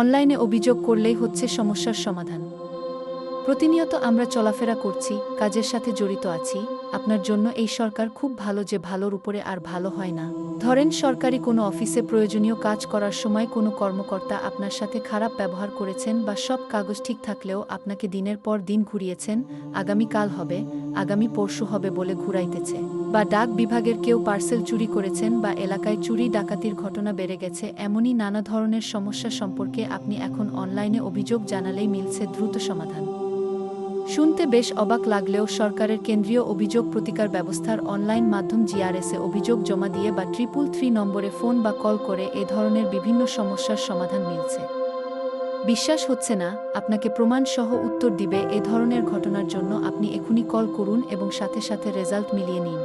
অনলাইনে অভিযোগ করলেই হচ্ছে সমস্যার সমাধান। প্রতিনিয়ত আমরা চলাফেরা করছি, কাজের সাথে জড়িত আছি, আপনার জন্য এই সরকার খুব ভালো যে ভালোর উপরে আর ভালো হয় না। ধরেন সরকারি কোনো অফিসে প্রয়োজনীয় কাজ করার সময় কোনো কর্মকর্তা আপনার সাথে খারাপ ব্যবহার করেছেন বা সব কাগজ ঠিক থাকলেও আপনাকে দিনের পর দিন ঘুরিয়েছেন আগামী কাল হবে, আগামী পরশু হবে বলে ঘুরাইতেছে। বা ডাক বিভাগের কেউ পার্সেল চুরি করেছেন বা এলাকায় চুরি ডাকাতির ঘটনা বেড়ে গেছে, এমনই নানা ধরনের সমস্যা সম্পর্কে আপনি এখন অনলাইনে অভিযোগ জানালেই মিলছে দ্রুত সমাধান। শুনতে বেশ অবাক লাগলেও সরকারের কেন্দ্রীয় অভিযোগ প্রতিকার ব্যবস্থার অনলাইন মাধ্যম জিআরএসে অভিযোগ জমা দিয়ে বা ট্রিপল থ্রি নম্বরে ফোন বা কল করে এ ধরনের বিভিন্ন সমস্যার সমাধান মিলছে। বিশ্বাস হচ্ছে না, আপনাকে প্রমাণ সহ উত্তর দিবে এ ধরনের ঘটনার জন্য আপনি এখনই কল করুন এবং সাথে সাথে রেজাল্ট মিলিয়ে নিন।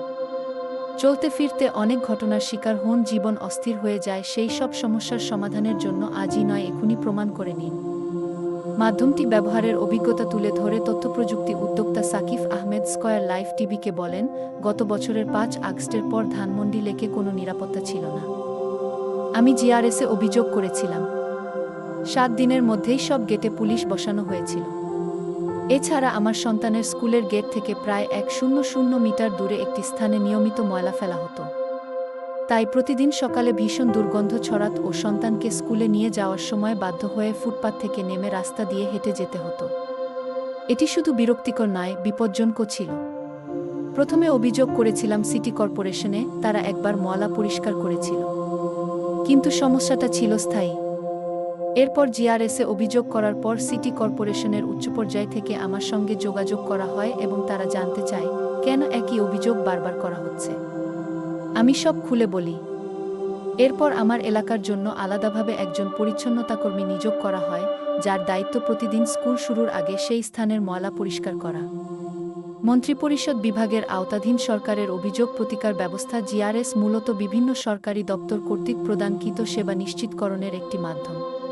চলতে ফিরতে অনেক ঘটনার শিকার হন, জীবন অস্থির হয়ে যায়, সেই সব সমস্যার সমাধানের জন্য আজই নয়, এখনই প্রমাণ করে নিন। মাধ্যমটি ব্যবহারের অভিজ্ঞতা তুলে ধরে তথ্যপ্রযুক্তি উদ্যোক্তা সাকিব আহমেদ স্কয়ার লাইভ টিভিকে বলেন, গত বছরের পাঁচ আগস্টের পর ধানমন্ডি লেকে কোনো নিরাপত্তা ছিল না। আমি জিআরএসে অভিযোগ করেছিলাম। সাত দিনের মধ্যেই সব গেটে পুলিশ বসানো হয়েছিল। এছাড়া আমার সন্তানের স্কুলের গেট থেকে প্রায় এক শূন্য শূন্য মিটার দূরে একটি স্থানে নিয়মিত ময়লা ফেলা হতো। তাই প্রতিদিন সকালে ভীষণ দুর্গন্ধ ছড়াত ও সন্তানকে স্কুলে নিয়ে যাওয়ার সময় বাধ্য হয়ে ফুটপাত থেকে নেমে রাস্তা দিয়ে হেঁটে যেতে হতো। এটি শুধু বিরক্তিকর নয়, বিপজ্জনকও ছিল। প্রথমে অভিযোগ করেছিলাম সিটি কর্পোরেশনে তারা একবার ময়লা পরিষ্কার করেছিল। কিন্তু সমস্যাটা ছিল স্থায়ী। এরপর জিআরএসে অভিযোগ করার পর সিটি কর্পোরেশনের উচ্চ পর্যায় থেকে আমার সঙ্গে যোগাযোগ করা হয় এবং তারা জানতে চায়, কেন একই অভিযোগ বারবার করা হচ্ছে। আমি সব খুলে বলি। এরপর আমার এলাকার জন্য আলাদাভাবে একজন পরিচ্ছন্নতাকর্মী নিয়োগ করা হয়, যার দায়িত্ব প্রতিদিন স্কুল শুরুর আগে সেই স্থানের ময়লা পরিষ্কার করা। মন্ত্রিপরিষদ বিভাগের আওতাধীন সরকারের অভিযোগ প্রতিকার ব্যবস্থা জিআরএস মূলত বিভিন্ন সরকারি দপ্তর কর্তৃক প্রদানকৃত সেবা নিশ্চিতকরণের একটি মাধ্যম।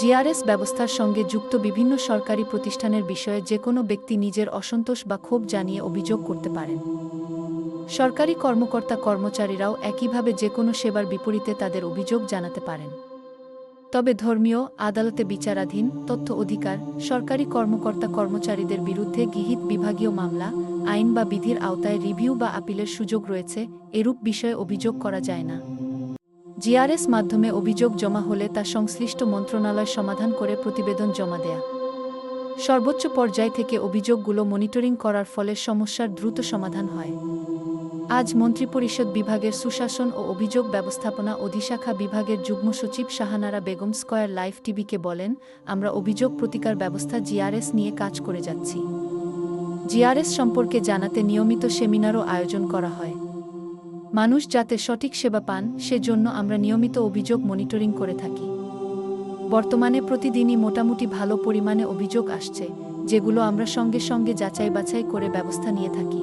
জিআরএস ব্যবস্থার সঙ্গে যুক্ত বিভিন্ন সরকারি প্রতিষ্ঠানের বিষয়ে যে কোনো ব্যক্তি নিজের অসন্তোষ বা ক্ষোভ জানিয়ে অভিযোগ করতে পারেন। সরকারি কর্মকর্তা কর্মচারীরাও একইভাবে যে কোনো সেবার বিপরীতে তাদের অভিযোগ জানাতে পারেন। তবে ধর্মীয়, আদালতে বিচারাধীন, তথ্য অধিকার, সরকারি কর্মকর্তা কর্মচারীদের বিরুদ্ধে গৃহীত বিভাগীয় মামলা, আইন বা বিধির আওতায় রিভিউ বা আপিলের সুযোগ রয়েছে, এরূপ বিষয়ে অভিযোগ করা যায় না। জিআরএস মাধ্যমে অভিযোগ জমা হলে তা সংশ্লিষ্ট মন্ত্রণালয় সমাধান করে প্রতিবেদন জমা দেয়া। সর্বোচ্চ পর্যায় থেকে অভিযোগগুলো মনিটরিং করার ফলে সমস্যার দ্রুত সমাধান হয়। আজ মন্ত্রিপরিষদ বিভাগের সুশাসন ও অভিযোগ ব্যবস্থাপনা অধিশাখা বিভাগের যুগ্ম সচিব শাহানারা বেগম স্কয়ার লাইভ টিভিকে বলেন, আমরা অভিযোগ প্রতিকার ব্যবস্থা জিআরএস নিয়ে কাজ করে যাচ্ছি। জিআরএস সম্পর্কে জানাতে নিয়মিত সেমিনারও আয়োজন করা হয়। মানুষ যাতে সঠিক সেবা পান, সেজন্য আমরা নিয়মিত অভিযোগ মনিটরিং করে থাকি। বর্তমানে প্রতিদিনই মোটামুটি ভালো পরিমাণে অভিযোগ আসছে, যেগুলো আমরা সঙ্গে সঙ্গে যাচাই বাছাই করে ব্যবস্থা নিয়ে থাকি।